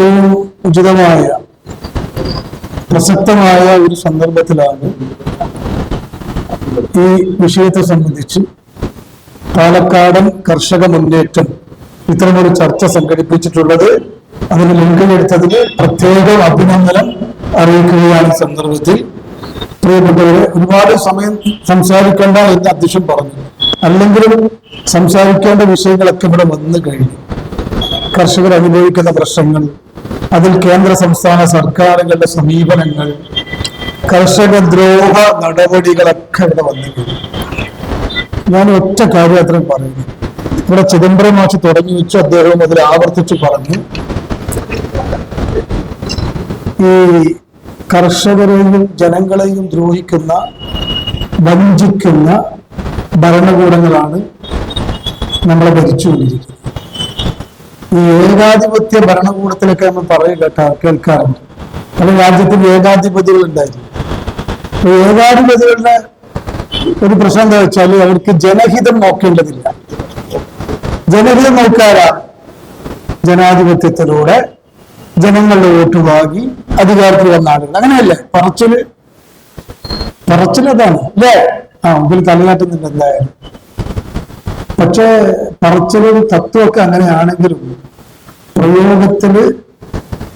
ഏറ്റവും ഉചിതമായ പ്രസക്തമായ ഒരു സന്ദർഭത്തിലാണ് ഈ വിഷയത്തെ സംബന്ധിച്ച് പാലക്കാടൻ കർഷക മുന്നേറ്റം ഇത്തരമൊരു ചർച്ച സംഘടിപ്പിച്ചിട്ടുള്ളത്. അതിന് മുൻകൈയെടുത്തതിന് പ്രത്യേക അഭിനന്ദനം അറിയിക്കുകയാണ് സന്ദർഭത്തിൽ. പ്രിയപ്പെട്ടവരെ ഒരുപാട് സമയം സംസാരിക്കേണ്ട എന്ന് അധ്യക്ഷൻ പറഞ്ഞു. അല്ലെങ്കിലും സംസാരിക്കേണ്ട വിഷയങ്ങളൊക്കെ ഇവിടെ വന്നു കഴിഞ്ഞു. കർഷകർ അനുഭവിക്കുന്ന പ്രശ്നങ്ങൾ അതിൽ കേന്ദ്ര സംസ്ഥാന സർക്കാരുകളുടെ സമീപനങ്ങൾ കർഷക ദ്രോഹ നടപടികളൊക്കെ ഇവിടെ വന്നിട്ടുണ്ട്. ഞാൻ ഒറ്റ കാര്യം അത്രയും പറയുന്നു ഇവിടെ ചിദംബരം മാച്ച് തുടങ്ങി വെച്ച് അദ്ദേഹവും അതിൽ ആവർത്തിച്ചു പറഞ്ഞു. ഈ കർഷകരെയും ജനങ്ങളെയും ദ്രോഹിക്കുന്ന വഞ്ചിക്കുന്ന ഭരണകൂടങ്ങളാണ് നമ്മളെ ഭരിച്ചുകൊണ്ടിരിക്കുന്നത്. ഈ ഏകാധിപത്യ ഭരണകൂടത്തിലൊക്കെ നമ്മൾ പറയില്ല കേൾക്കാറുണ്ട്. പല രാജ്യത്തിൽ ഏകാധിപതികൾ ഉണ്ടായിരുന്നു ഏകാധിപതികളുടെ ഒരു പ്രശ്നം എന്താ വെച്ചാൽ അവർക്ക് ജനഹിതം നോക്കേണ്ടതില്ല. ജനഹിതം നോക്കാറാ ജനാധിപത്യത്തിലൂടെ ജനങ്ങളുടെ വോട്ട് വാങ്ങി അധികാരത്തിൽ വന്ന ആളുകൾ. അങ്ങനെയല്ലേ? പറച്ചിൽ. പറച്ചിലതാണ്. അല്ലേ? ആ മുമ്പിൽ തലയാട്ടുന്നുണ്ട് എന്തായാലും. പക്ഷേ പറച്ചിലൊരു തത്വമൊക്കെ അങ്ങനെയാണെങ്കിലും പ്രയോഗത്തിൽ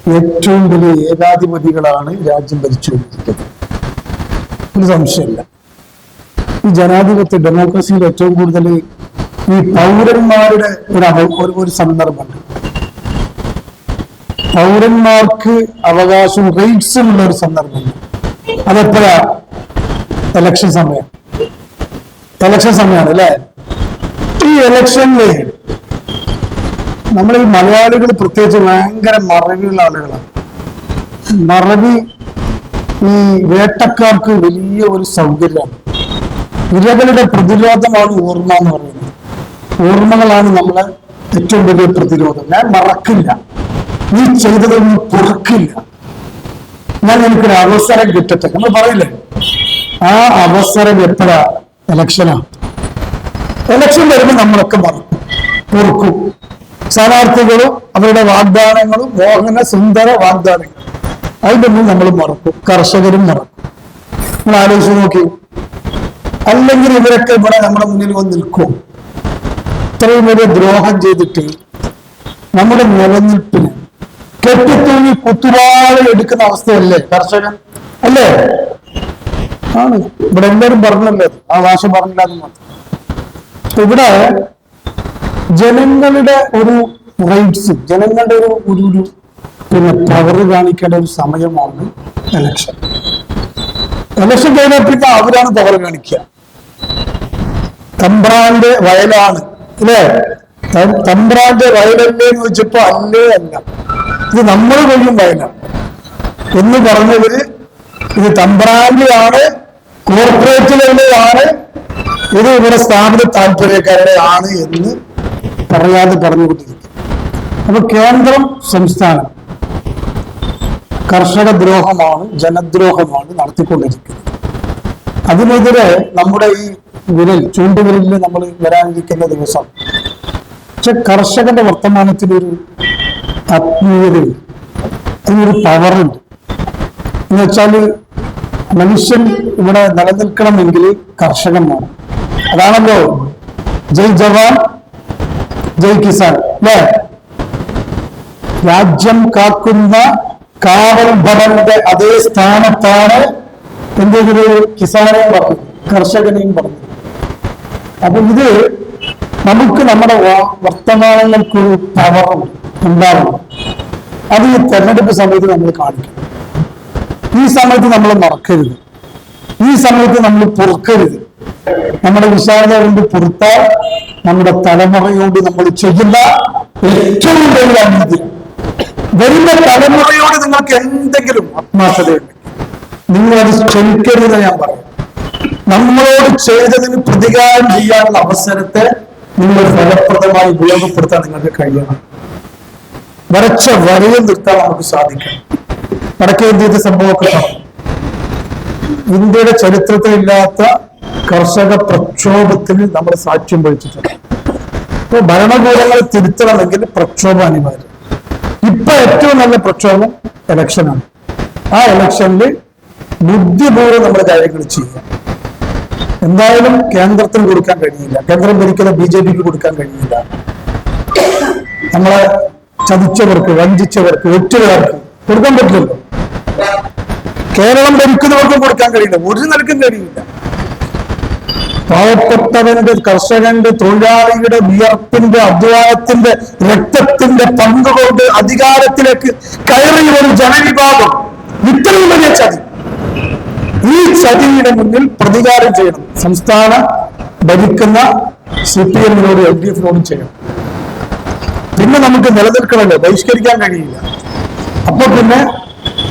ഏറ്റവും വലിയ ഏകാധിപതികളാണ് രാജ്യം ഭരിച്ചുകൊണ്ടിരിക്കുന്നത്. ഒരു സംശയമില്ല. ഈ ജനാധിപത്യ ഡെമോക്രസിയിൽ ഏറ്റവും കൂടുതൽ ഈ പൗരന്മാരുടെ ഒരു ഒരു- സന്ദർഭമുണ്ട്. പൗരന്മാർക്ക് അവകാശവും റൈറ്റ്സും ഉള്ള ഒരു സന്ദർഭമുണ്ട്. അതെപ്പോഴാ? എലക്ഷൻ സമയം. എലക്ഷൻ സമയമാണ് അല്ലേ? ഈ ഇലക്ഷനിൽ നമ്മൾ ഈ മലയാളികൾ പ്രത്യേകിച്ച് ഭയങ്കര മറവിയുള്ള ആളുകളാണ് മറവി ഈ വേട്ടക്കാർക്ക് വലിയ ഒരു സൗകര്യമാണ് ഇരകളുടെ പ്രതിരോധമാണ് ഓർമ്മ എന്ന് പറയുന്നത്. ഓർമ്മകളാണ് നമ്മളെ ഏറ്റവും വലിയ പ്രതിരോധം. ഞാൻ മറക്കില്ല. നീ ചെയ്തതൊന്നും പൊറുക്കില്ല. ഞാൻ എനിക്കൊരു അവസരം കിട്ടട്ടെ. നമ്മൾ പറയില്ലേ? ആ അവസരം എപ്പോഴാ? ഇലക്ഷനാണ് ഇലക്ഷൻ വരുമ്പോൾ നമ്മളൊക്കെ മറക്കും. പൊറുക്കും. സ്ഥാനാർത്ഥികളും അവരുടെ വാഗ്ദാനങ്ങളും മോഹന സുന്ദര വാഗ്ദാനങ്ങൾ അതിന്റെ മുന്നിൽ നമ്മൾ മറക്കും കർഷകരും മറക്കും നിങ്ങൾ ആലോചിച്ച് നോക്കി. അല്ലെങ്കിൽ ഇവരൊക്കെ ഇവിടെ നമ്മുടെ മുന്നിൽ വന്ന് നിൽക്കും. ഇത്രയും വലിയ ദ്രോഹം ചെയ്തിട്ട് നമ്മുടെ നിലനിൽപ്പിന് കെട്ടിത്തൂങ്ങി കുത്തുപാട് എടുക്കുന്ന അവസ്ഥയല്ലേ? കർഷകൻ? അല്ലേ? ആണ്. ഇവിടെ എല്ലാവരും പറഞ്ഞല്ലോ. ആ ഭാഷ പറഞ്ഞില്ല ഇവിടെ ജനങ്ങളുടെ ഒരു റൈറ്റ്സ് ജനങ്ങളുടെ ഒരു ഒരു ഒരു പിന്നെ പവർ കാണിക്കേണ്ട ഒരു സമയമാണ് എലക്ഷൻ എലക്ഷൻ കഴിഞ്ഞപ്പോ അവരാണ് പവർ കാണിക്കുക. തമ്പ്രാന്റെ വയലാണ് അല്ലേ? തമ്പ്രാന്റെ വയലല്ലേ എന്ന് വെച്ചപ്പോ അല്ലേ അല്ല. ഇത് നമ്മൾ കഴിയും വയലാണ്. എന്ന് പറഞ്ഞവര് ഇത് തമ്പ്രാന്റെ ആണ് കോർപ്പറേറ്റുകളുടെ ആണ് ഇത് ഇവിടെ സ്ഥാപന താല്പര്യക്കാരുടെ ആണ് എന്ന് പറയാതെ പറഞ്ഞുകൊണ്ടിരിക്കും. അപ്പൊ കേന്ദ്രം സംസ്ഥാനം കർഷക ദ്രോഹമാണ് ജനദ്രോഹമാണ് നടത്തിക്കൊണ്ടിരിക്കുന്നത്. അതിനെതിരെ നമ്മുടെ ഈ വിരൽ ചൂണ്ടുവിരലിൽ നമ്മൾ വരാനിരിക്കുന്ന ദിവസം പക്ഷെ കർഷകന്റെ വർത്തമാനത്തിനൊരു ആത്മീയതയുണ്ട് അതിനൊരു പവറുണ്ട് എന്ന് വെച്ചാൽ മനുഷ്യൻ ഇവിടെ നിലനിൽക്കണമെങ്കിൽ കർഷകൻ അതാണല്ലോ ജയ് ജവാൻ ജയ് കിസാൻ. അല്ലേ രാജ്യം കാക്കുന്ന കാവൽ ഭവന്റെ അതേ സ്ഥാനത്താണ് എന്തെങ്കിലും കിസാനെയും പറഞ്ഞു കർഷകനെയും പറഞ്ഞു അപ്പൊ ഇത് നമുക്ക് നമ്മുടെ വർത്തമാനങ്ങൾക്കൊരു പവറും ഉണ്ടാവണം. അത് ഈ തെരഞ്ഞെടുപ്പ് സമയത്ത് നമ്മൾ കാണിക്കണം. ഈ സമയത്ത് നമ്മൾ മറക്കരുത്. ഈ സമയത്ത് നമ്മൾ പൊറുക്കരുത്. നമ്മുടെ വിശാലത കൊണ്ട് പുറത്താൽ നമ്മുടെ തലമുറയോട് നമ്മൾ ചെയ്യുന്ന ഏറ്റവും വലിയ അനീതി വരുന്ന തലമുറയോട് നിങ്ങൾക്ക് എന്തെങ്കിലും ആത്മാർത്ഥതയുണ്ട് നിങ്ങൾ അത് ക്ഷമിക്കരുത് ഞാൻ പറയും. നമ്മളോട് ചെയ്തതിന് പ്രതികാരം ചെയ്യാനുള്ള അവസരത്തെ നിങ്ങൾ ഫലപ്രദമായി ഉപയോഗപ്പെടുത്താൻ നിങ്ങൾക്ക് കഴിയണം. വരച്ച വരയിൽ നിർത്താൻ നമുക്ക് സാധിക്കണം. വടക്കേ ഇന്ത്യയുടെ സംഭവമൊക്കെ ഇന്ത്യയുടെ ചരിത്രത്തിലില്ലാത്ത കർഷക പ്രക്ഷോഭത്തിന് നമ്മൾ സാക്ഷ്യം വഹിച്ചിട്ടുണ്ട്. ഇപ്പൊ ഭരണകൂടങ്ങൾ തിരുത്തണമെങ്കിൽ പ്രക്ഷോഭം അനിവാര്യം. ഇപ്പൊ ഏറ്റവും നല്ല പ്രക്ഷോഭം ഇലക്ഷനാണ് ആ ഇലക്ഷനിൽ ബുദ്ധിപൂർവം നമ്മൾ കാര്യങ്ങൾ ചെയ്യുക. എന്തായാലും കേന്ദ്രത്തിന് കൊടുക്കാൻ കഴിയില്ല. കേന്ദ്രം ഭരിക്കുന്ന ബി ജെ പിക്ക് കൊടുക്കാൻ കഴിയില്ല. നമ്മളെ ചതിച്ചവർക്ക് വഞ്ചിച്ചവർക്ക് ഒറ്റുകാർക്ക് കൊടുക്കാൻ പറ്റില്ലല്ലോ. കേരളം ഭരിക്കുന്നവർക്കും കൊടുക്കാൻ കഴിയില്ല. ഒരു നിലക്കും കഴിയില്ല. പാവപ്പെട്ടവന്റെ കർഷകന്റെ തൊഴിലാളിയുടെ വിയർപ്പിന്റെ അധ്വാനത്തിന്റെ രക്തത്തിന്റെ പങ്കുകൊണ്ട് അധികാരത്തിലേക്ക് കയറിയ ഒരു ജനവിഭാഗം ഇത്രയും വലിയ ചതി. ഈ ചതിയുടെ മുന്നിൽ പ്രതികാരം ചെയ്യണം. സംസ്ഥാന ഭരിക്കുന്ന സി പി എമ്മിനോട് എൽ ഡി എഫിനോടും ചെയ്യണം. പിന്നെ നമുക്ക് നിലനിൽക്കണമല്ലോ. ബഹിഷ്കരിക്കാൻ കഴിയില്ല. അപ്പൊ പിന്നെ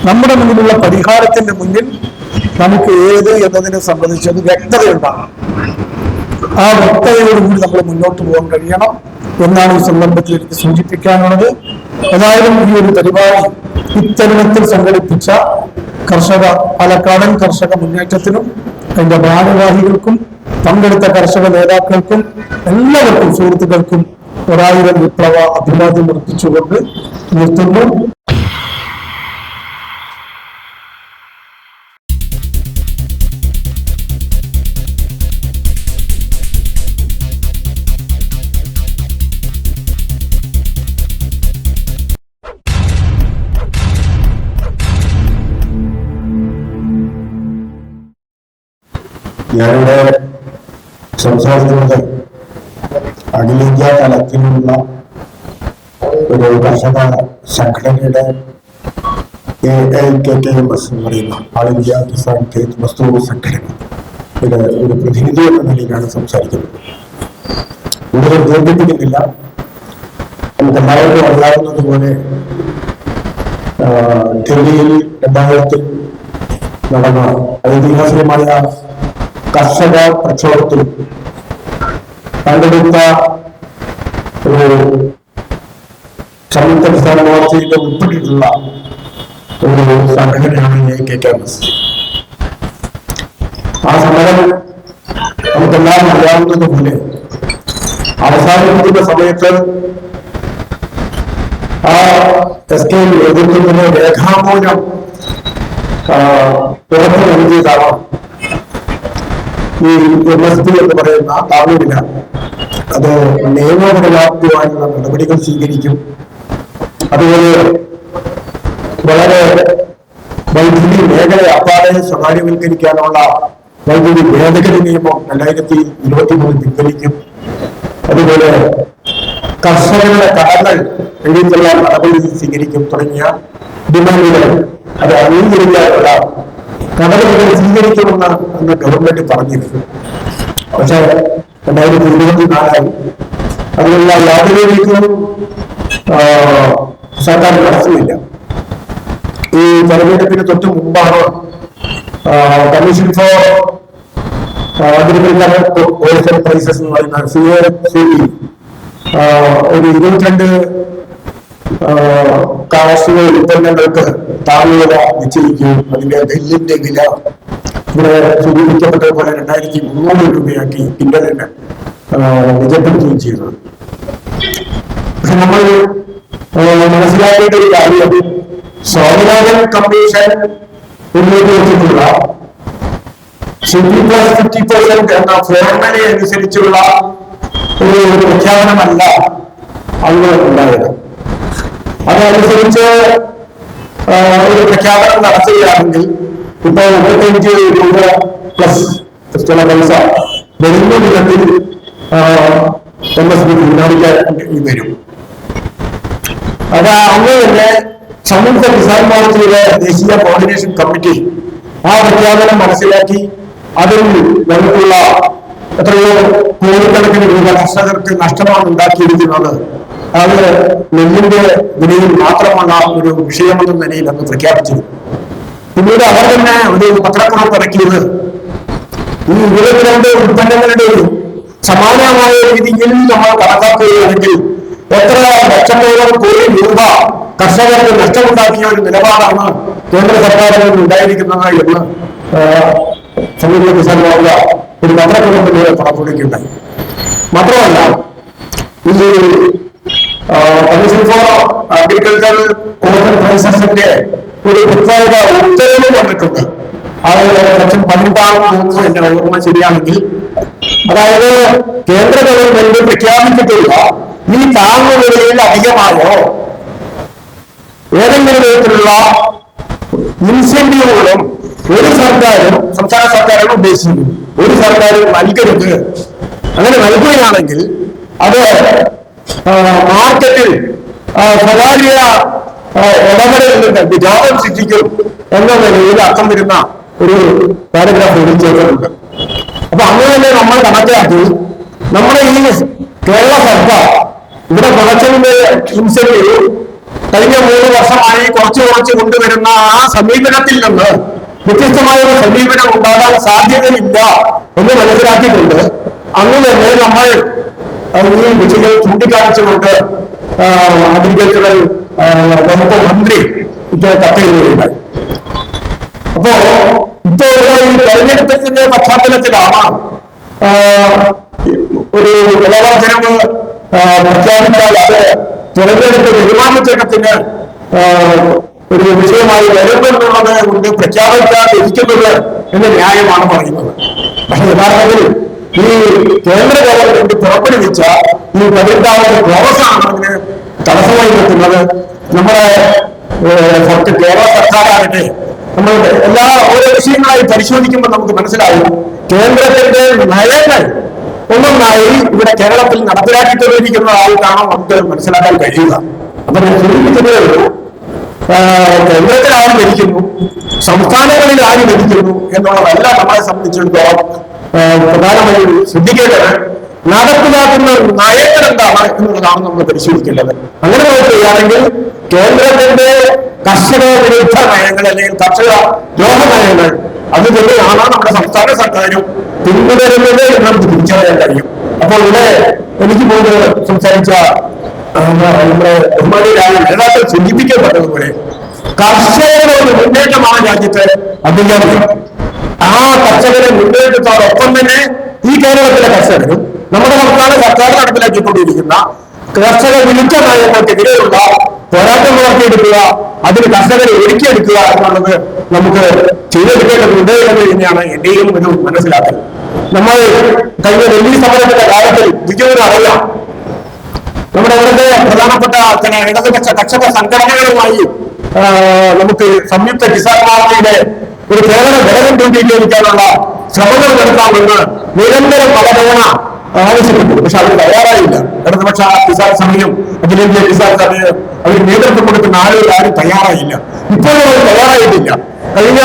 നമ്മുടെ മുന്നിലുള്ള പരിഹാരത്തിന്റെ മുന്നിൽ നമുക്ക് ഏത് എന്നതിനെ സംബന്ധിച്ച് അത് വ്യക്തതയുണ്ടാകണം. ആ വ്യക്തതയോടുകൂടി നമ്മൾ മുന്നോട്ട് പോകാൻ കഴിയണം എന്നാണ് ഈ സന്ദർഭത്തിൽ എനിക്ക് സൂചിപ്പിക്കാനുള്ളത്. ഏതായാലും ഈ ഒരു പരിപാടി ഇത്തരുണത്തിൽ സംഘടിപ്പിച്ച കർഷക പാലക്കാടൻ കർഷക മുന്നേറ്റത്തിനും അതിന്റെ ഭാരവാഹികൾക്കും പങ്കെടുത്ത കർഷക നേതാക്കൾക്കും എല്ലാവർക്കും സുഹൃത്തുക്കൾക്കും ഒരായിരം വിപ്ലവ അഭിവാദ്യം അർപ്പിച്ചുകൊണ്ട് നിർത്തുന്നു. ഞാനിവിടെ സംസാരിക്കുന്നത് അഖിലേന്ത്യാ തലത്തിലുള്ള ഒരു കർഷക സംഘടനയുടെ A I K K M S എന്ന് പറയുന്ന ആൾ ഇന്ത്യ കിസാൻ ഖേത് വസ്തു സംഘടന. ഇത് ഒരു പ്രതിനിധി എന്ന നിലയിലാണ് സംസാരിക്കുന്നത്. ദീർഘിപ്പിക്കുന്നില്ല നമുക്ക് എല്ലാവർക്കും അറിയാവുന്നത് പോലെ ഡൽഹിയിൽ രണ്ടായിരത്തിൽ നടന്ന ഐതിഹാസികമായ കർഷക പ്രക്ഷോഭത്തിൽ പങ്കെടുത്ത ഒരു സംയുക്ത പ്രസ്ഥാന മോർച്ചയിൽ ഉൾപ്പെട്ടിട്ടുള്ള ഒരു സംഘടനയാണ് കെ കെ എം ആ സമരം നമുക്കെല്ലാം അറിയാവുന്നതുപോലെ അവസാനിപ്പിക്കുന്ന സമയത്ത് ആ എസ് കെ നേതൃത്വത്തിന് രേഖാമൂലം പുറത്തു നൽകിയതാണ് എന്ന് പറയുന്ന താങ്ങുവില. അത് നിയമപരമാക്കുവാനുള്ള നടപടികൾ സ്വീകരിക്കും. അതുപോലെ വളരെ വൈദ്യുതി മേഖല അപ്പാടെ സ്വകാര്യവൽക്കരിക്കാനുള്ള വൈദ്യുതി ഭേദഗതി നിയമം രണ്ടായിരത്തി ഇരുപത്തി മൂന്ന് പിൻവലിക്കും. അതുപോലെ കർഷകരുടെ കടങ്ങൾ എഴുതിയുള്ള നടപടി സ്വീകരിക്കും തുടങ്ങിയ ഡിമാൻഡുകൾ അത് അംഗീകരിക്കാനുള്ള നടപടികൾ സ്വീകരിക്കുമെന്ന് അന്ന് ഗവൺമെന്റ് പറഞ്ഞിരുന്നു. പക്ഷേ രണ്ടായിരത്തി ഇരുപത്തിനാലായി അതിനുള്ള യാതൊരു നീക്കവും സർക്കാർ നടത്തുന്നില്ല. ഈ തെരഞ്ഞെടുപ്പിന് തൊട്ട് മുമ്പാണ് കമ്മീഷൻ ഫോർ ഹോൾസെയിൽ പ്രൈസസ് എന്ന് പറയുന്ന സി ഒരു ഇരുപത്തിരണ്ട് കാർഷിക ഉൽപ്പന്നങ്ങൾക്ക് താങ്ങുവില നിശ്ചയിക്കുകയും അതിന്റെ നെല്ലിന്റെ വില ഇവിടെ സൂചിപ്പിക്കപ്പെട്ടതുപോലെ രണ്ടായിരത്തി മുന്നൂറ് രൂപയാക്കി കിൻഡലിന് നിജപ്പെടുത്തുകയും ചെയ്തത് പക്ഷെ നമ്മൾ മനസ്സിലാക്കേണ്ട ഒരു കാര്യം സ്വാമിനാഥൻ കമ്മീഷൻ ഉന്നയിച്ചിട്ടുള്ള ഫിഫ്റ്റി പെർസെന്റ് എന്ന ഫോർമുല അനുസരിച്ചുള്ള ഒരു പ്രഖ്യാപനമല്ല അന്ന് ഉണ്ടായത്. അതനുസരിച്ച് ഒരു പ്രഖ്യാപനം നടത്തുകയാണെങ്കിൽ ഇപ്പൊ മുപ്പത്തഞ്ച് രൂപ പ്ലസ് ചില പൈസ വരുന്ന വിധത്തിൽ എം എസ് പി തീരുമാനിക്കാൻ വരും. അത് അന്ന് തന്നെ സംയുക്ത കിസാൻ മോർച്ചയുടെ ദേശീയ കോർഡിനേഷൻ കമ്മിറ്റി ആ പ്രഖ്യാപനം മനസ്സിലാക്കി അതിൽ നമുക്കുള്ള എത്രയോ കോടിക്കണക്കിന് രൂപ കർഷകർക്ക് നഷ്ടമാണ് ഉണ്ടാക്കിയിരിക്കുന്നത്. അത് നെല്ലിന്റെ വിലയിൽ മാത്രമാണ് ഒരു വിഷയമെന്ന നിലയിൽ അന്ന് പ്രഖ്യാപിച്ചത്. പിന്നീട് അവർ തന്നെ ഒരു പത്രക്കുറിപ്പ് ഇറക്കിയത്. ഈ ഇരുപത്തിരണ്ട് ഉൽപ്പന്നങ്ങളുടെയും സമാനമായ രീതിയിൽ നമ്മൾ കണക്കാക്കുകയാണെങ്കിൽ എത്ര ലക്ഷത്തോളം കോടി രൂപ കർഷകർക്ക് നഷ്ടമുണ്ടാക്കിയ ഒരു നിലപാടാണ് കേന്ദ്ര സർക്കാരിൽ നിന്ന് ഉണ്ടായിരിക്കുന്നത് എന്ന് കിസാൻ മോർച്ച ഒരു പത്രക്കുറിപ്പിലൂടെ പുറപ്പെടുവിക്കുകയുണ്ടായി മാത്രമല്ല ഈ കമ്മീഷൻ ഫോർ അഗ്രികൾച്ചർ കോമൺ പ്രൈസസിന്റെ ഒരു പ്രത്യേക ഉത്തരവ് വന്നിട്ടുണ്ട് അത് പതിനെട്ടാം തോന്നുന്നു എന്റെ ഓർമ്മ ശരിയാണെങ്കിൽ അതായത് കേന്ദ്ര ഗവൺമെന്റ് ഈ താങ്ങുവിലയിൽ അധികമായോ ഏതെങ്കിലും വിധത്തിലുള്ള ഇൻസെന്റീവുകളും ഒരു സർക്കാരും സംസ്ഥാന സർക്കാരാണ് ഉദ്ദേശിക്കുന്നത് ഒരു സർക്കാരും നൽകരുത്. അങ്ങനെ നൽകുകയാണെങ്കിൽ അത് മാർക്കറ്റിൽ സ്വകാര്യ നിന്ന് വിരോധം സൃഷ്ടിക്കും എന്ന നിലയിൽ അർത്ഥം വരുന്ന ഒരു പാരഗ്രാഫ് എഴുതി ചേർക്കുന്നുണ്ട് അപ്പൊ അങ്ങനെ തന്നെ നമ്മൾ കണക്കാക്കി നമ്മുടെ ഈ കേരള സർക്കാർ ഇവിടെ കുറച്ചതിന്റെ ഹിംസയിൽ കഴിഞ്ഞ മൂന്ന് വർഷമായി കുറച്ച് കുറച്ച് കൊണ്ടുവരുന്ന ആ സമീപനത്തിൽ നിന്ന് വ്യത്യസ്തമായ ഒരു സമീപനം ഉണ്ടാകാൻ സാധ്യതയില്ല എന്ന് മനസ്സിലാക്കിയിട്ടുണ്ട് അന്ന് തന്നെ നമ്മൾ ഈ വിഷയം ചൂണ്ടിക്കാണിച്ചുകൊണ്ട് അഗ്രികൾച്ചറൽ വകുപ്പ് മന്ത്രി ഇത് കത്തെഴുതുകയുണ്ടായി അപ്പോ ഇപ്പോ ഈ തെരഞ്ഞെടുപ്പിന്റെ പശ്ചാത്തലത്തിലാണ് ഒരു വിളവർദ്ധനവ് പ്രഖ്യാപിച്ചാൽ അത് തെരഞ്ഞെടുപ്പ് പെരുമാറ്റച്ചട്ടത്തിന് ഒരു വിഷയമായി വരുമെന്നുള്ളത് കൊണ്ട് പ്രഖ്യാപിക്കാതിരിക്കുന്നത് എന്ന് ന്യായമാണ് പറയുന്നത്. പക്ഷെ യഥാർത്ഥത്തിൽ ഈ കേന്ദ്ര ഗവൺമെന്റ് പുറപ്പെടുവിച്ച ഈ പതിനെട്ടാമത് ക്ലോസാണ് അതിന് തടസ്സമായി നിൽക്കുന്നത് നമ്മുടെ കേരള സർക്കാരാകട്ടെ. നമ്മൾ എല്ലാ ഓരോ വിഷയങ്ങളായി പരിശോധിക്കുമ്പോൾ നമുക്ക് മനസ്സിലാവും കേന്ദ്രത്തിന്റെ നയങ്ങൾ ഒന്നൊന്നായി ഇവിടെ കേരളത്തിൽ നടപ്പിലാക്കി നടപ്പിലാക്കിക്കൊണ്ടിരിക്കുന്നതായിട്ടാണ് നമുക്ക് മനസ്സിലാക്കാൻ കഴിയുക. അപ്പൊ ഞാൻ സൂചിപ്പിച്ചതേ ഉള്ളൂ കേന്ദ്രത്തിൽ ആര് ഭരിക്കുന്നു. സംസ്ഥാനങ്ങളിൽ ആര് ഭരിക്കുന്നു എന്നുള്ളതല്ല നമ്മളെ സംബന്ധിച്ചിടത്തോളം പ്രധാനമായും ശ്രദ്ധിക്കേണ്ടത് നടപ്പിലാക്കുന്ന നയങ്ങൾ എന്താണ് എന്നുള്ളതാണ് നമ്മൾ പരിശോധിക്കേണ്ടത്. അങ്ങനെ നോക്കുകയാണെങ്കിൽ കേന്ദ്രത്തിന്റെ കർഷക വിരുദ്ധ നയങ്ങൾ അല്ലെങ്കിൽ കർഷക ദ്രോഹ നയങ്ങൾ അത് തന്നെയാണ് നമ്മുടെ സംസ്ഥാന സർക്കാരും പിന്തുടരുന്നത് എന്ന് നമുക്ക് തിരിച്ചറിയാൻ കഴിയും. അപ്പോൾ ഇവിടെ എനിക്ക് പോലും സംസാരിച്ച നമ്മുടെ ബഹുമാനിയായ നേതാക്കൾ സൂചിപ്പിക്കപ്പെട്ടതുപോലെ കർഷകരുടെ മുന്നേറ്റമാണ് രാജ്യത്ത്. അഭികാമ്യം ആ കർഷകരെ മുന്നേറ്റത്തോടൊപ്പം തന്നെ ഈ കേരളത്തിലെ കർഷകരും നമ്മുടെ സംസ്ഥാന സർക്കാർ നടപ്പിലാക്കിക്കൊണ്ടിരിക്കുന്ന കർഷക വിരുദ്ധ നയങ്ങൾക്കെതിരെയുള്ള പോരാട്ടം നടത്തിയെടുക്കുക അതിന് കർഷകരെ ഒരുക്കിയെടുക്കുക എന്നുള്ളത് നമുക്ക് ചെയ്തെടുക്കേണ്ടതുണ്ട് എന്ന് തന്നെയാണ് എന്റെയും ഒരു മനസ്സിലാക്കൽ. നമ്മൾ കഴിഞ്ഞ ഡൽഹി സമരത്തിന്റെ കാര്യത്തിൽ വിജയന് അറിയാം. നമ്മുടെ ഇവിടുത്തെ പ്രധാനപ്പെട്ട ചില ഇടതുപക്ഷ കർഷക സംഘടനകളുമായി നമുക്ക് സംയുക്ത കിസാൻ പാർട്ടിയുടെ ഒരു കേരള ഘടകം രൂപീകരിക്കാനുള്ള ശ്രമങ്ങൾ നടത്താമെന്ന് നിരന്തരം പലതവണ ആവശ്യപ്പെട്ടു. പക്ഷെ അവർ തയ്യാറായില്ല. ഇടതുപക്ഷ കിസാൻ സമയം അഖിലേന്ത്യാ കിസാൻ സമയം അവർ നേതൃത്വം കൊടുക്കുന്ന ആളുകൾ ആരും തയ്യാറായില്ല. ഇപ്പോഴും അവർ തയ്യാറായിട്ടില്ല. കഴിഞ്ഞ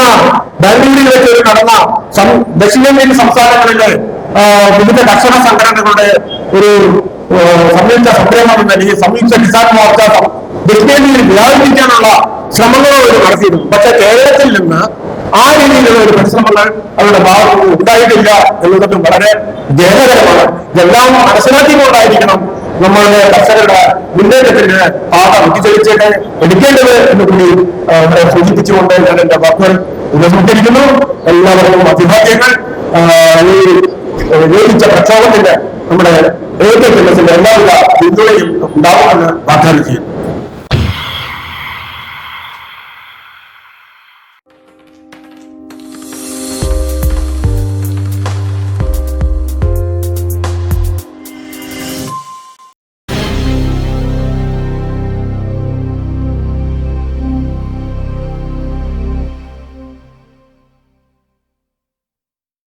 ബാംഗ്ലൂരിൽ വെച്ച് നടന്ന ദക്ഷിണേന്ത്യൻ സംസ്ഥാനങ്ങളിലെ വിവിധ കർഷക സംഘടനകളുടെ ഒരു സംയുക്ത സംരംഭം അല്ലെങ്കിൽ സംയുക്ത കിസാൻ മോർച്ച ദക്ഷിണേന്ത്യയിൽ വ്യാപിപ്പിക്കാനുള്ള ശ്രമങ്ങൾ അവർ നടത്തിയിരുന്നു. പക്ഷെ കേരളത്തിൽ നിന്ന് ആ രീതിയിലുള്ള ഒരു പരിശ്രമങ്ങൾ അവരുടെ ഭാഗത്ത് ഉണ്ടായിട്ടില്ല എന്നുള്ളതും വളരെ ഖേദകരമാണ്. ഇതെല്ലാം മനസ്സിലാക്കിക്കൊണ്ടായിരിക്കണം നമ്മളുടെ കർഷകരുടെ മുന്നേറ്റത്തിന് പാത വിട്ടിച്ചെളിച്ചേക്ക് എടുക്കേണ്ടത് എന്ന് കൂടി ഇവിടെ സൂചിപ്പിച്ചുകൊണ്ട് ഞാൻ എന്റെ വാക്കുകൾ ഉപസംഹരിക്കുന്നു എല്ലാവർക്കും അഭിഭാഗ്യങ്ങൾ ഈ വേദിച്ച പ്രക്ഷോഭത്തിന്റെ നമ്മുടെ എ കെ എല്ലാവിധ പിന്തുണയും ഉണ്ടാവുമെന്ന് വാഗ്ദാനം ചെയ്യുന്നു.